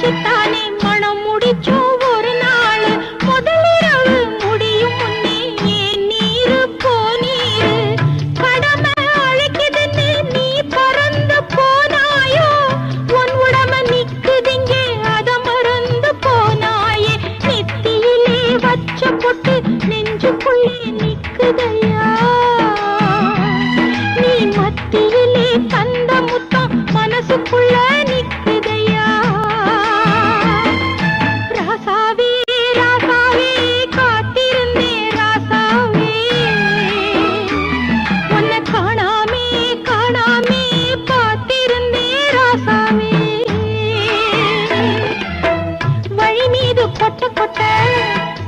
चिता கொட்ட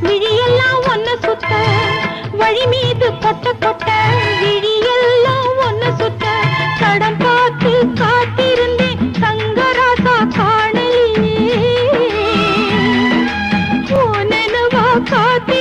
விழியெல்லாம் ஒன்ன சுத்த வழி மீது கொட்ட கொட்ட விழியெல்லாம் ஒன்ன சுத்த கடம் பார்த்து காத்திருந்தேன் சங்கராசா காணலியே காத்தி